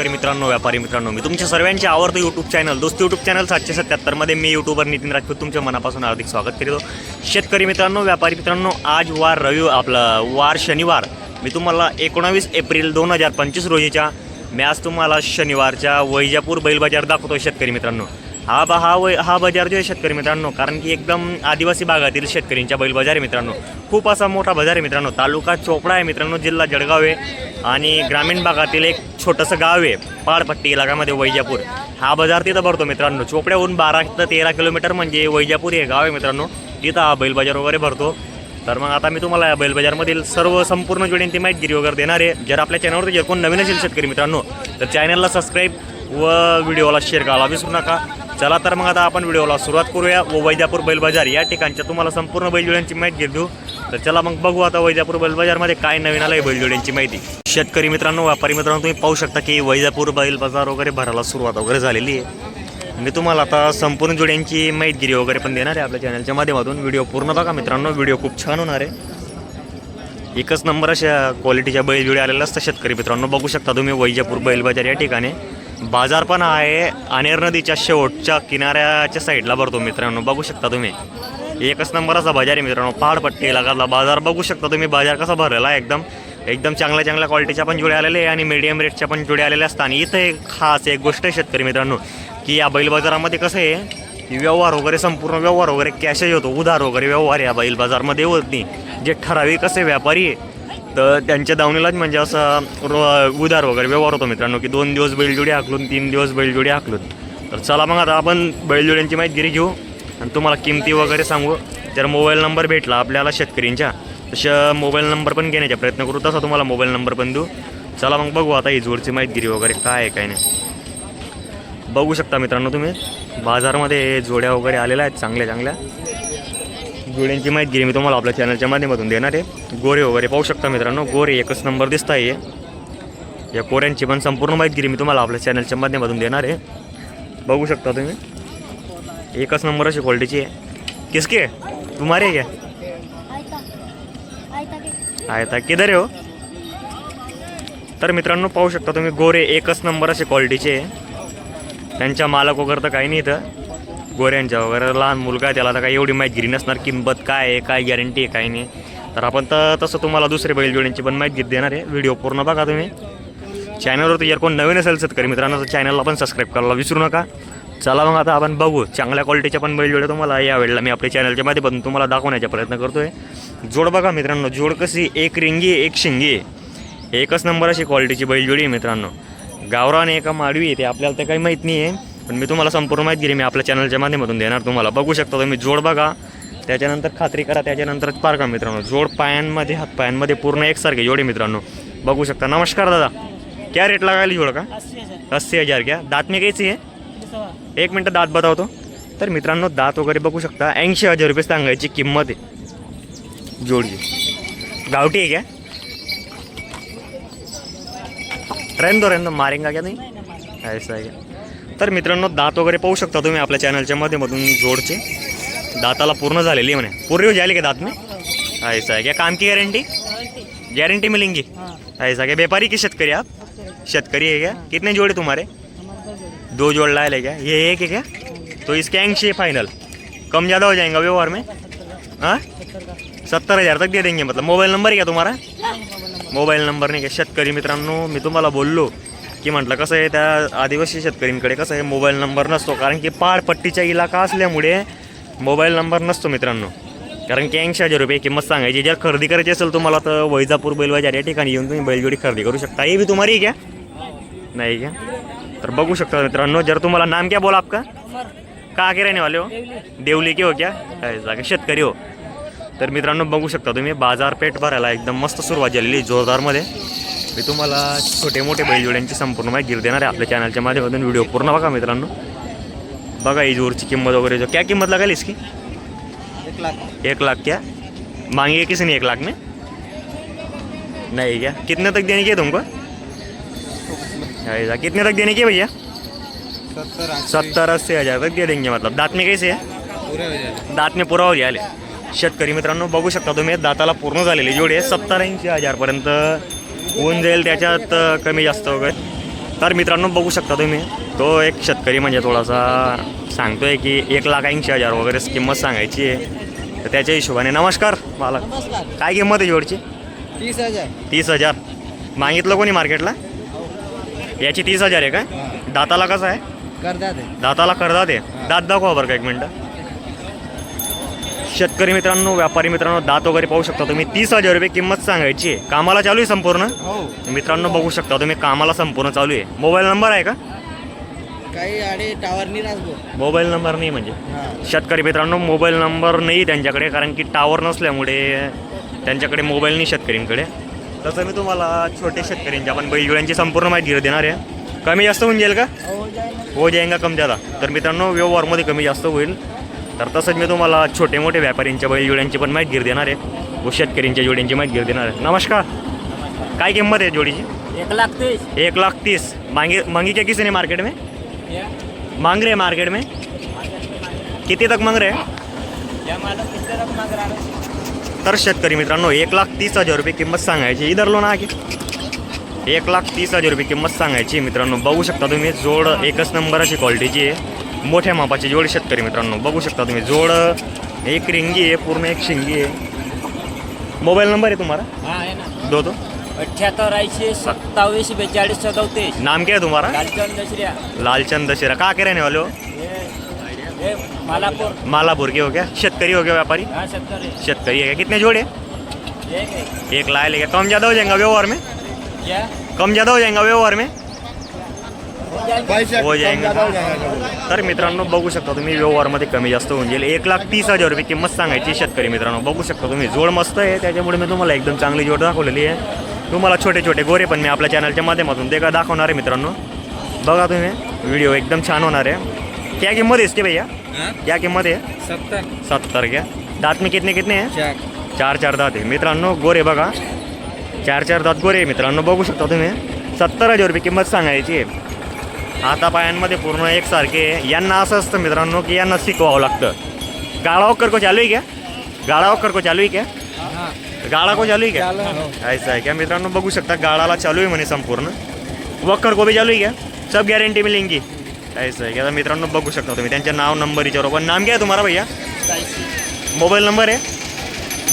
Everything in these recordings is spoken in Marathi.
शेतकरी मित्रांनो व्यापारी मित्रांनो मी तुमच्या सर्वांचे आवडतं YouTube channel Dost YouTube channel सातशे सत्याहत्तरमध्ये मी यूट्यूबर नितीन राजपूत तुमच्या मनापासून हार्दिक स्वागत करीतो शेतकरी मित्रांनो व्यापारी मित्रांनो आज वार रवि आपलं वार शनिवार. मी तुम्हाला एकोणावीस एप्रिल दोन हजार पंचवीस रोजीच्या मी आज तुम्हाला शनिवारच्या वैजापूर बैल बाजार दाखवतो शेतकरी मित्रांनो. हा बा हा वै हा बाजार जो आहे शेतकरी मित्रांनो कारण की एकदम आदिवासी भागातील शेतकऱ्यांच्या बैल बाजार आहे मित्रांनो. खूप असा मोठा बाजार आहे मित्रांनो. तालुका चोपडा आहे मित्रांनो जिल्हा जळगाव आहे. आणि ग्रामीण भागातील एक छोटंसं गाव आहे पाडपट्टी इलाकामध्ये वैजापूर. हा बाजार तिथं भरतो मित्रांनो. चोपड्याहून बारा ते तेरा किलोमीटर म्हणजे वैजापूर हे गाव आहे मित्रांनो. तिथं हा बैल बाजार वगैरे भरतो. तर मग आता मी तुम्हाला या सर्व संपूर्ण जोडींची माहिती वगैरे देणार आहे. जर आपल्या चॅनलवर जर कोण नवीन असेल शेतकरी मित्रांनो तर चॅनलला सबस्क्राईब व व्हिडिओला शेअर करायला विसरू नका. चला तर मग आता आपण व्हिडिओला सुरुवात करूया. व वैजापूर बैल बाजार या ठिकाणच्या तुम्हाला संपूर्ण बैलजोड्यांची माहिती घेऊ तर चला मग बघू आता वैजापूर बैल बाजारमध्ये काय नवीन आलं आहे बैलजोड्यांची माहिती. शेतकरी मित्रांनो व्यापारी मित्रांनो तुम्ही पाहू शकता की वैजापूर बैल बाजार वगैरे भरायला सुरुवात वगैरे झालेली आहे. मी तुम्हाला आता संपूर्ण जोड्यांची माहितगिरी वगैरे पण देणार आहे आपल्या चॅनलच्या माध्यमातून. व्हिडिओ पूर्ण बघा मित्रांनो. व्हिडिओ खूप छान होणार आहे. एकच नंबर अशा क्वालिटीच्या बैलजोडी आलेल्या असतात शेतकरी मित्रांनो. बघू शकता तुम्ही वैजापूर बैल बाजार या ठिकाणी. बाजार पण आहे. अनेर नदीच्या शेवटच्या किनाऱ्याच्या साईडला भरतो मित्रांनो. बघू शकता तुम्ही. एकच नंबराचा बाजार आहे मित्रांनो. पहाडपट्टी इलाकातला बाजार. बघू शकता तुम्ही बाजार कसा भरलेला आहे एकदम. एकदम चांगल्या चांगल्या क्वालिटीच्या पण जोड्या आलेले आहे आणि मीडियम रेटच्या पण जोड्या आलेल्या असतात. आणि इथं एक खास एक गोष्ट आहे शेतकरी मित्रांनो की या बैल बाजारामध्ये कसं आहे व्यवहार वगैरे संपूर्ण व्यवहार वगैरे कॅशही होतो. उधार वगैरे व्यवहार या बैल बाजारमध्ये होत नाही. जे ठराविक असे व्यापारी आहे तर त्यांच्या दावणीलाच म्हणजे असं रो उदार वगैरे व्यवहार होतो मित्रांनो की दोन दिवस बैलजोडी हाकलून तीन दिवस बैलजोडी हाकलून. तर चला मग आता आपण बैलजोड्यांची माहितगिरी घेऊ आणि तुम्हाला किमती वगैरे सांगू. जर मोबाईल नंबर भेटला आपल्याला शेतकऱ्यांच्या तसं मोबाईल नंबर पण घेण्याचा प्रयत्न करू. तसा तुम्हाला मोबाईल नंबर पण देऊ. चला मग बघू आता ही जोडची माहितगिरी वगैरे काय आहे काय नाही. बघू शकता मित्रांनो तुम्ही बाजारमध्ये जोड्या वगैरे आलेल्या आहेत चांगल्या चांगल्या. जोड्यांची माहिती मी तुम्हाला आपल्या चॅनलच्या माध्यमातून देणार आहे. गोरे वगैरे पाहू शकता मित्रांनो गोरे एकच नंबर दिसत आहे या कोऱ्यांची पण संपूर्ण माहिती मी तुम्हाला आपल्या चॅनलच्या माध्यमातून देणार आहे. बघू शकता तुम्ही. एकच नंबर अशी क्वालिटीची आहे. किसके तुम्हारे क्या आहे था किधर आहे हो? तर मित्रांनो पाहू शकता तुम्ही गोरे एकच नंबर असे क्वालिटीचे आहे. त्यांच्या मालक वगैरे तर काही नाही इथं. गोऱ्यांच्या वगैरे लहान मुलगा आहे त्याला तर काही एवढी माहिती नसणार किंमत काय आहे काय गॅरंटी आहे काय नाही. तर आपण तर तसं तुम्हाला दुसरे बैलजोड्यांची पण माहिती देणार आहे. व्हिडिओ पूर्ण बघा तुम्ही. चॅनलवरती जर कोण नवीन असेल शेतकरी मित्रांनो तर चॅनलला पण सबस्क्राईब करायला विसरू नका. चला मग आता आपण बघू. चांगल्या क्वालिटीच्या पण बैलजोड्या तुम्हाला यावेळेला मी आपल्या चॅनलच्या माध्यमातून तुम्हाला दाखवण्याचा प्रयत्न करतोय. जोड बघा मित्रांनो जोड कशी एक रिंगी एक शिंगी एकच नंबर अशी क्वालिटीची बैलजोडी आहे मित्रांनो. गावरान एका माडवी आहे ते आपल्याला तर काही माहीत नाही आहे पण मी तुम्हाला संपूर्ण माहिती दिली मी आपल्या चॅनलच्या माध्यमातून देणार तुम्हाला. बघू शकता तुम्ही जोड बघा. त्याच्यानंतर खात्री करा त्याच्यानंतरच पार का मित्रांनो. जोड पायांमध्ये हात पायांमध्ये पूर्ण एकसारखे जोडे मित्रांनो. बघू शकता. नमस्कार दादा. क्या रेट लागायला जोड का? अस्सी हजार क्या? दात मी घ्यायची आहे एक मिनटं दात बतावतो तर मित्रांनो दात वगैरे बघू शकता. ऐंशी हजार रुपये सांगायची किंमत आहे. जोडची. गावठी आहे क्या? रेंदो रेंदो मारेंगा क्या नाही ऐसा आहे तर मित्रांनो दात वगैरे पाहू शकता तुम्ही आपल्या चॅनलच्या माध्यमातून जोडचे. दाताला पूर्ण झालेली आहे म्हणे. पूर्वी झाली का दात में? ऐसा है क्या काम की गारंटी गारंटी मिलेंगी ऐसा क्या व्यापारी की शेतकरी आप? शेतकरी है क्या? कितने जोड़े तुम्हारे? दो जोड़ लाए ले क्या? ये एक है क्या? तो इसके है फाइनल कम ज़्यादा हो जाएगा व्यवहार में? हाँ? सत्तर हज़ार तक दे देंगे मतलब मोबाईल नंबर आहे का तुम्हाला मोबाईल नंबर. नाही का शेतकरी मित्रांनो मी तुम्हाला बोललो की म्हटलं कसं आहे त्या आदिवासी शेतकरींकडे कसं आहे मोबाईल नंबर नसतो. कारण की पहाडपट्टीचा इलाका असल्यामुळे मोबाईल नंबर नसतो मित्रांनो. कारण की ऐंशी हजार रुपये किंमत सांगायची. जर खरेदी करायची असेल तुम्हाला तर वैजापूर बैलबाजार या ठिकाणी येऊन तुम्ही बैलजोडी खरेदी करू शकता. हे भी तुम्हारी है क्या नाही क्या तर बघू शकता मित्रांनो. जर तुम्हाला नाम क्या बोला आपका? के रहने वाले हो? देवली. के हो क्या? ऐसा का शेतकरी हो. तर मित्रांनो बघू शकता तुम्ही बाजारपेठ भरायला एकदम मस्त सुरुवात झालेली जोरदारमध्ये. मी तुम्हाला छोटे मोठे बैलजोड्यांची संपूर्ण माहिती देणार आहे आपल्या चॅनलच्या माध्यमातून. व्हिडिओ पूर्ण बघा मित्रांनो. बघा ही जोरची किंमत वगैरे. जो क्या किंमत लागेल इसकी? एक लाख. एक लाख क्या? मांगी किसी ने एक लाख में नहीं क्या? कितने तक देने की तुमको? ऐसा कितने तक देने की भैया? सत्तर अस्सी. हज़ार तक दे देंगे मतलब. दांत में कैसे है? पुरे हो दात में पुरा हो आले शेतकरी मित्रांनो बघू शकता तुम्ही दाताला पूर्ण झालेली जोडी आहे. सत्तर ऐंशी हजारपर्यंत होऊन जाईल त्याच्यात कमी जास्त वगैरे. तर मित्रांनो बघू शकता तुम्ही तो एक शेतकरी म्हणजे थोडासा सांगतोय की एक लाख ऐंशी हजार वगैरे किंमत सांगायची आहे. तर त्याच्या हिशोबाने नमस्कार मला नमस्कार. काय किंमत आहे जोडची? तीस हजार. तीस हजार. मागितलं कोणी मार्केटला? याची तीस हजार आहे काय दाताला कसं आहे? आहे. दाताला करदा दे दात दाखवा बरं का एक मिनटं. शेतकरी मित्रांनो व्यापारी मित्रांनो दात वगैरे पाहू शकता तुम्ही. तीस हजार रुपये किंमत सांगायची आहे. कामाला चालू आहे संपूर्ण? हो. मित्रांनो बघू शकता तुम्ही कामाला संपूर्ण चालू आहे. मोबाईल नंबर आहे का? काही मोबाईल नंबर नाही म्हणजे. हा. शेतकरी मित्रांनो मोबाईल नंबर नाही त्यांच्याकडे कारण की टावर नसल्यामुळे त्यांच्याकडे मोबाईल नाही शेतकऱ्यांकडे. तसं मी तुम्हाला छोटे शेतकऱ्यांच्या पण बैलजोड्यांची संपूर्ण माहिती देणार आहे. कमी जास्त होऊन जाईल का? हो जाएगा हो जाईंगा कम ज्यादा तर मित्रांनो व्यवहारमध्ये कमी जास्त होईल. तर तसंच मी तुम्हाला छोटे मोठे व्यापाऱ्यांच्या बैलजोड्यांची पण माहिती गिर देणार आहे. व शेतकऱ्यांच्या जोड्यांची माहिती गिर देणार आहे. नमस्कार. काय किंमत आहे जोडीची? एक लाख तीस. एक लाख तीस. मांगे मांगी क्या किसी ने मार्केट में? मांग रहे मार्केट में? किती तक मांग रहे? तर शेतकरी मित्रांनो एक लाख तीस हजार रुपये किंमत सांगायची इधर लो ना की एक लाख तीस हजार रुपये किंमत सांगायची मित्रांनो. बघू शकता तुम्ही जोड एकच नंबराची क्वालिटीची आहे. मोठ्या मापाची जोड शेतकरी मित्रांनो. बघू शकता तुम्ही जोड एक रिंगी आहे पूर्ण एक शिंगी आहे. मोबाईल नंबर आहे तुम्हारा ना. दो तो अठ्याहत्तर ऐंशी सत्तावीस बेचाळीस सदोतीस नाम क्या है तुम्हारा लालचंद दशरिया लालचंद दशेरा कहाँ के रहने वाले हो ये ये मालापुर. मालापुर के हो क्या? शेतकरी हो गया व्यापारी? शेतकरी. है क्या कितने जोड़े? एक एक लाए लेके कम ज़्यादा हो जाएगा व्यवहार में? क्या? कम ज़्यादा हो जाएगा व्यवहार में? हो जाएगा हो तर मित्रांनो बघू शकता तुम्ही व्यवहारमध्ये कमी जास्त होऊन जाईल. एक लाख तीस हजार रुपये किंमत सांगायची शेतकरी मित्रांनो. बघू शकता तुम्ही जोड मस्त आहे. त्याच्यामुळे मी तुम्हाला एकदम चांगली जोड दाखवलेली आहे. तुम्हाला छोटे छोटे गोरे पण मी आपल्या चॅनलच्या माध्यमातून ते का दाखवणार आहे मित्रांनो. बघा तुम्ही व्हिडिओ एकदम छान होणार आहे. क्या किंमत आहे इसकी भैया? क्या किंमत आहे? सत्तर. सत्तर क्या? दात में कितने कितने हैं? चार चार दात आहे. मित्रांनो गोरे बघा. चार चार दात गोरे आहे मित्रांनो. बघू शकता तुम्ही सत्तर हजार रुपये किंमत सांगायची आहे. आता पायांमध्ये पूर्ण एकसारखे यांना असं असतं मित्रांनो की यांना शिकवावं लागतं. गाळा वक्कर को चालू आहे क्या गाळा वक्कर को चालू आहे क्या गाळा को चालू आहे क्या ऐसा आहे क्या मित्रांनो बघू शकता गाळाला चालू आहे म्हणे संपूर्ण. वक्कर को चालू आहे क्या सब गॅरंटी मिलेंगी ऐसा आहे का? मित्रांनो बघू शकता तुम्ही. त्यांचे नाव नंबर विचारू. पण नाम काय तुम्हाला भैया. मोबाईल नंबर आहे.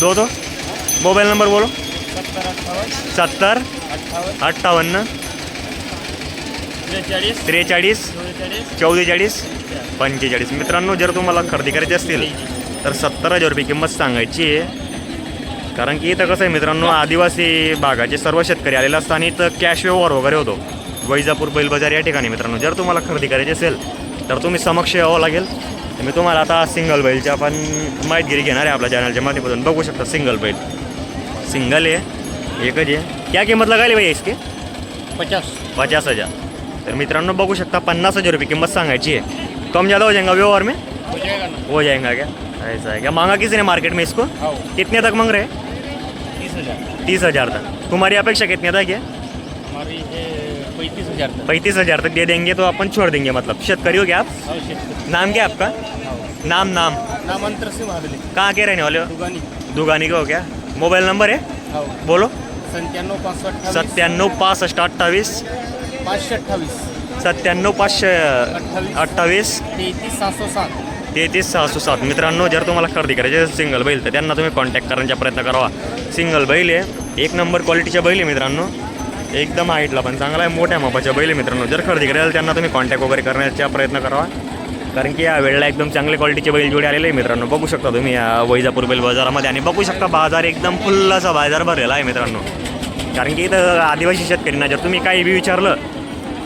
दो दो. मोबाईल नंबर बोलो. सत्तर सत्तर अठ्ठावन्न अठ्ठावन्न. त्रेचाळीस. त्रेचाळीस चौवेचाळीस. चौवेचाळीस पंचेचाळीस. मित्रांनो जर तुम्हाला खरेदी करायची असतील तर सत्तर हजार रुपये किंमत सांगायची आहे. कारण की इथं कसं आहे मित्रांनो आदिवासी भागाचे सर्व शेतकरी आलेले असतात आणि इथं कॅश व्यवहार वगैरे होतो. वैजापूर बैल बाजार या ठिकाणी मित्रांनो जर तुम्हाला खरेदी करायची असेल तर तुम्ही समक्ष यावं लागेल. तर मी तुम्हाला आता सिंगल बैलच्या पण माहितगिरी घेणार आहे आपल्या चॅनलच्या माध्यमातून. बघू शकता सिंगल बैल. सिंगल आहे एकच आहे. क्या किंमत लगाली भैया इसकी? पचास. पचास हजार. तर मित्रांनो बघू शकता पन्नास हज़ार रुपये किंमत सांगायची है कम ज़्यादा हो जाएगा व्यवहार में? हो जाएगा ना. हो जाएगा क्या? ऐसा है क्या? मांगा किसी ने मार्केट में इसको? कितने तक मांग रहे हैं? तीस हज़ार. तीस हज़ार तक. तुम्हारी अपेक्षा कितने तक है? हमारी पैंतीस हज़ार तक. पैंतीस हज़ार तक दे देंगे तो अपन छोड़ देंगे मतलब। शेतकरी हो क्या आप? नाम क्या आपका? नाम नाम। नाम अंतर से कहाँ के रहने वाले हो? दुगानी. दुगानी का हो क्या? मोबाइल नंबर है? बोलो। सत्त्याण्णव पासष्ट अठ्ठावीस। पाचशे अठ्ठावीस. सत्त्याण्णव पाचशे अठ्ठावीस. अठ्ठावीस. तेहतीस सहाशे सात. तेहतीस सहाशे सात. मित्रांनो जर तुम्हाला खरेदी करायची असेल सिंगल बैल तर त्यांना तुम्ही कॉन्टॅक्ट करण्याचा प्रयत्न करावा सिंगल बैल आहे. एक नंबर क्वालिटीच्या बैल आहे मित्रांनो. एकदम हाईटला पण चांगला आहे. मोठ्या मापाच्या बैल आहे मित्रांनो. जर खरेदी करायला त्यांना तुम्ही कॉन्टॅक्ट वगैरे करण्याचा प्रयत्न करावा कारण की या वेळेला एकदम चांगले क्वालिटीचे बैल जोडे आलेले आहे मित्रांनो. बघू शकता तुम्ही या वैजापूर बैल बाजारामध्ये. आणि बघू शकता बाजार एकदम फुल्ल असा बाजार भरलेला आहे मित्रांनो. कारण की इथं आदिवासी शेतकऱ्यांना जर तुम्ही काही बी विचारलं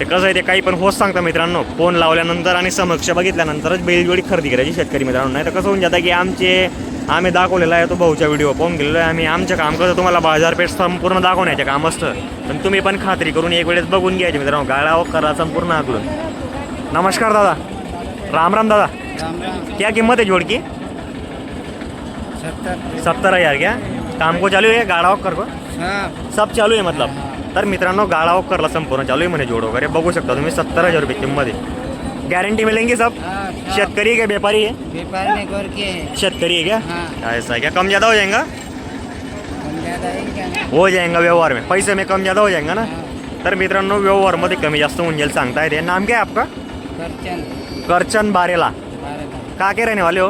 ते कसं आहे ते काही पण होत सांगता मित्रांनो. फोन लावल्यानंतर आणि समक्ष बघितल्यानंतरच बैलजोडी खरेदी करायची शेतकरी मित्रांनो. नाही तर कसं होऊन जातं की आमचे आम्ही दाखवलेला आहे तो भाऊचा व्हिडिओ पाहून गेलेलो आहे. आम्ही आमचं काम कसं तुम्हाला बाजारपेठ संपूर्ण दाखवण्याचे काम असतं. पण तुम्ही पण खात्री करून एक वेळेस बघून घ्यायचे मित्रांनो. गाळा करा संपूर्ण आकलून नमस्कार दादा. राम राम दादा. क्या किंमत है जोड़ की सत्तर हजार क्या? काम को चालू आहे? गाडा वक्कर को. हाँ. सब चालू आहे मतलब? तर मित्रांनो गाळा वक्करला संपूर्ण चालू आहे म्हणे जोड वगैरे. बघू शकता तुम्ही सत्तर हज़ार रुपये किंमत आहे. गॅरंटी मिलेंगी सब? शेतकरी क्या व्यापारी है व्यापार हैं शेतकरी है क्या हाँ. ऐसा है क्या कम ज़्यादा हो जाएगा है जाएगा व्यवहार में. पैसे में कम ज़्यादा हो जाएगा ना? तर मित्रांनो व्यवहारमध्ये कमी जास्त होऊन जाईल सांगता येते. नाम क्या है आपका? करचन करचन बारेला. का के रहने वाले हो?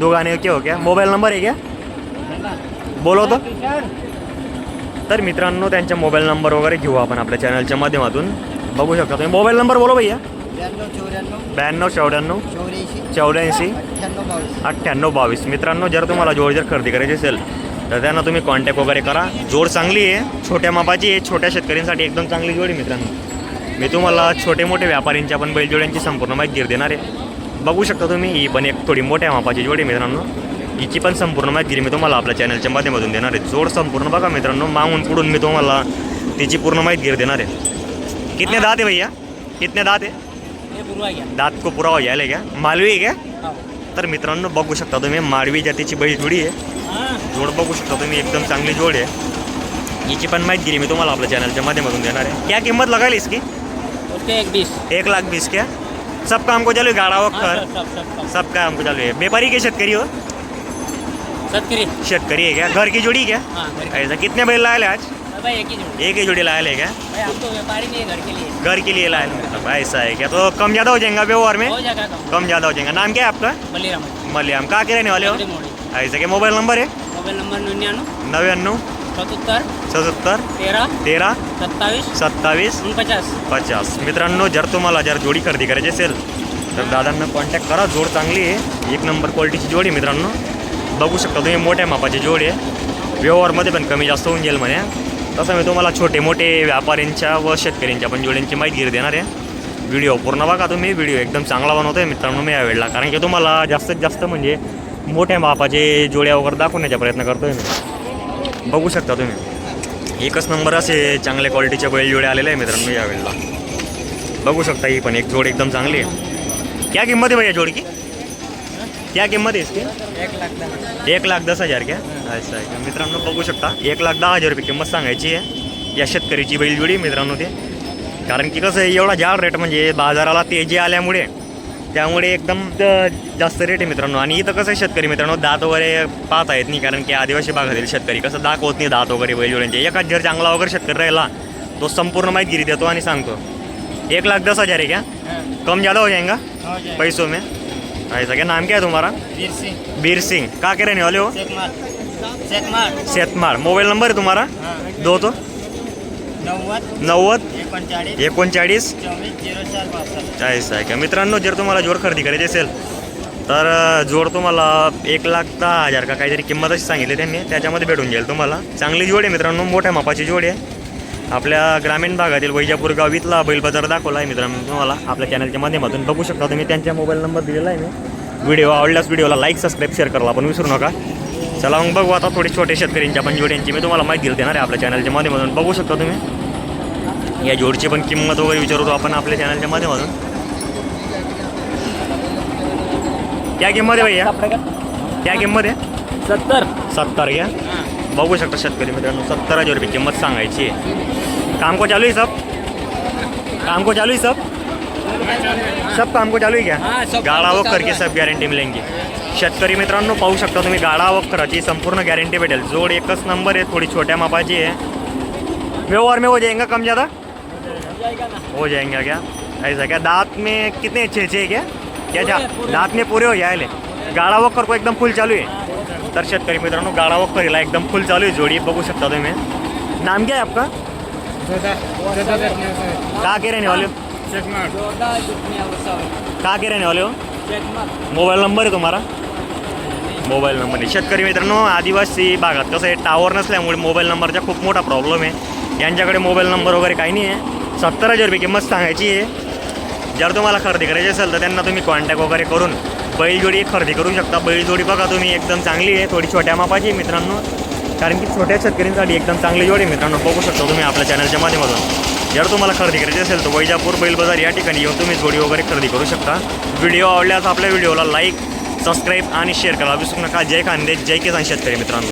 दुगाने के हो क्या मोबाईल नंबर आहे क्या? बोलो. तो तर मित्रांनो त्यांच्या मोबाईल नंबर वगैरे घेऊ आपण आपल्या चॅनलच्या माध्यमातून. बघू शकता तुम्ही. मोबाईल नंबर बोलो भैया. ब्याण्णव चौऱ्याण्णव. चौऱ्याऐंशी. चौऱ्याऐंशी. अठ्ठ्याण्णव बावीस. अठ्ठ्याण्णव बावीस. मित्रांनो जर तुम्हाला जोड जर खरेदी करायची असेल तर त्यांना तुम्ही कॉन्टॅक्ट वगैरे करा. जोड चांगली आहे. छोट्या मापाची आहे. छोट्या शेतकऱ्यांसाठी एकदम चांगली जोड आहे मित्रांनो. मी तुम्हाला छोटे मोठे व्यापाऱ्यांच्या पण बैलजोड्यांची संपूर्ण माहिती देणार आहे. बघू शकता तुम्ही ही पण एक थोडी मोठ्या मापाची जोड आहे मित्रांनो. हिची पण संपूर्ण माहिती मी तुम्हाला आपल्या चॅनलच्या माध्यमातून देणार आहे. जोड संपूर्ण बघा मित्रांनो मागून पुढून मी तुम्हाला तिची पूर्ण माहिती देणार आहे. कितने दात आहे भैया? कितने दात आहे? घ्या दात को पुरा हो यायला क्या मालवी आहे क्या हो. तर मित्रांनो बघू शकता तुम्ही माळवी जातीची बैल जोडी आहे. जोड बघू शकता तुम्ही एकदम चांगली जोड आहे. हिची पण माहिती दिली मी तुम्हाला आपल्या चॅनलच्या माध्यमातून देणार आहे. क्या किंमत लगाली इसकी? एक बीस. एक लाख बीस क्या? सब काम को चालू है गाड़ा सब सब सब सब काम को चालू है। व्यापारी के शेतकरी हो? शेतकरी है क्या? घर की जोड़ी क्या? हाँ ऐसा कितने बैल लाए आज? भाई एक ही जोड़। जोड़ी लाए ले क्या? भाई हम तो व्यापारी नहीं है घर के लिए। घर के लिए लाए मतलब ऐसा है क्या? तो कम ज़्यादा हो जाएगा व्यवहार में? कम। कम ज़्यादा हो जाएगा। नाम क्या है आपका? मलियाम कहाँ के रहने वाले हो? ऐसा क्या? मोबाइल नंबर है? मोबाइल नंबर निन्यानवे नव्याण्णव सत्तर तेरह। तेरा सत्तावीस। सत्तावीस। पचास पचास। मित्रांनो जर तुम्हाला जर जोडी खरेदी करायची असेल तर दादांना कॉन्टॅक्ट करा. जोड चांगली आहे. एक नंबर क्वालिटीची जोड आहे मित्रांनो. बघू शकता तुम्ही मोठ्या मापाचे जोड आहे. व्यवहारमध्ये पण कमी जास्त होऊन जाईल म्हणे. तसं मी तुम्हाला छोटे मोठे व्यापाऱ्यांच्या व शेतकऱ्यांच्या पण जोड्यांची माहिती देणार आहे. व्हिडिओ पूर्ण बघा तुम्ही. व्हिडिओ एकदम चांगला बनवतोय मित्रांनो मी यावेळेला कारण की तुम्हाला जास्तीत जास्त म्हणजे मोठ्या मापाचे जोड्या वगैरे दाखवण्याचा प्रयत्न करतोय मी. बघू शकता तुम्ही. एकच नंबर असे चांगल्या क्वालिटीचे बैल जोडे आलेले आहे मित्रांनो यावेळेला बघू शकता ही पण एक जोड एकदम चांगली आहे. क्या किंमत आहे भैया जोड़ की क्या किंमत है इसकी? एक लाख दहा एक लाख दस हजार क्या? असं आहे का मित्रांनो बघू शकता एक लाख दहा हजार रुपये किंमत सांगायची आहे. या शेतकरीची बैलजोडी मित्रांनो ते. कारण की कसं आहे एवढा जाड रेट म्हणजे बाजाराला तेजी आल्यामुळे त्यामुळे एकदम जास्त रेट आहे मित्रांनो. आणि इथं कसं आहे शेतकरी मित्रांनो दात वगैरे पाहता येत नाही कारण की आदिवासी भागातील शेतकरी कसं दाखवत नाही दात वगैरे बैलजोड्यांचे एकाच जर चांगला वगैरे शेतकरी राहिला तो संपूर्ण माहिती देतो आणि सांगतो. एक लाख दस हजार है क्या? कम ज़्यादा हो जाएगा हो जाएगा पैसों में. ऐसा क्या नाम क्या है तुम्हारा? वीर सिंह। बीर सिंह। कहाँ के रहने वाले हो? सेतमार। मोबाईल नंबर है तुम्हारा? हाँ। दो तो। नव्वद। एकोणचाळीस। ऐसा आहे का? मित्रांनो जर तुम्हाला जोड खरेदी करायची असेल तर जोड तुम्हाला एक लाख दहा हजार का काहीतरी किंमत अशी सांगितली त्यांनी. त्याच्यामध्ये भेटून जाईल तुम्हाला. चांगली जोड आहे मित्रांनो मोठ्या मापाची जोड आहे. आपल्या ग्रामीण भागातील वैजापूर गाव इथला बैल बाजार दाखवला आहे मित्रांनो तुम्हाला. आपल्या चॅनलच्या माध्यमातून बघू शकता तुम्ही. त्यांच्या मोबाईल नंबर दिलेला आहे मी. व्हिडिओ आवडल्यास व्हिडिओला लाईक सबस्क्राईब शेअर करायला आपण विसरू नका. चला मग बघू आता थोडी छोटे शेतकऱ्यांच्या पण जोड्यांची. मी तुम्हाला माहिती देणार आहे आपल्या चॅनलच्या माध्यमातून बघू शकता तुम्ही. या जोडची पण किंमत वगैरे विचारतो आपण आपल्या चॅनलच्या माध्यमातून. क्या किंमत आहे भैया? क्या किंमत आहे? सत्तर. सत्तर क्या? बघू शकता शेतकरी मित्रांनो सत्तर हजार रुपये किंमत सांगायची आहे. काम को चालू आहे सब? काम को चालू है सब? सब काम को चालू है क्या? हाँ, सब गाड़ा काम को वक्कर चालू की है. सब गॅरंटी मिळेंगी शेतकरी मित्रांनो पाहू शकता तुम्ही गाडा वक्कराची संपूर्ण गॅरंटी भेटेल. जोड एकच नंबर आहे थोडी छोट्या मापाची आहे. व्यवहार में हो जाएगा कम ज़्यादा? हो जाएंगे क्या? ऐसा क्या? दांत में कितने अच्छे है क्या? क्या. दांत में पूरे हो जाएले गाडा वक्कर को एकदम फुल चालू आहे तर शेतकरी मित्रांनो गाडा वक्करीला एकदम फुल चालू आहे जोडी. बघू शकता तुम्ही. नाम क्या है आपका? कहाँ के रहने वाले हो? कहाँ के रहने वाले हो? मोबाईल नंबर आहे तुम्हाला मोबाईल नंबर नाही. शेतकरी मित्रांनो आदिवासी भागात कसं आहे टावर नसल्यामुळे मोबाईल नंबरचा खूप मोठा प्रॉब्लेम आहे. यांच्याकडे मोबाईल नंबर वगैरे काही नाही आहे. सत्तर हजार रुपये किंमत सांगायची आहे. जर तुम्हाला खरेदी करायची असेल तर त्यांना तुम्ही कॉन्टॅक्ट वगैरे करून बैलजोडी खरेदी करू शकता. बैलजोडी बघा तुम्ही एकदम चांगली आहे. थोडी छोट्या मापाची मित्रांनो. कारण की छोट्या शेतकऱ्यांसाठी एकदम चांगली जोडी मित्रांनो. बघू शकता तुम्ही आपल्या चॅनलच्या माध्यमातून. जर तुम्हाला खरेदी करायची असेल तर वैजापूर बैल बाजार या ठिकाणी येऊन तुम्ही जोडी वगैरे खरेदी करू शकता. व्हिडिओ आवडल्यास आपल्या व्हिडिओला लाईक सबस्क्राईब आणि शेअर करा. विसरू नका. जय खानदेश जय किसान शेतकरी मित्रांनो.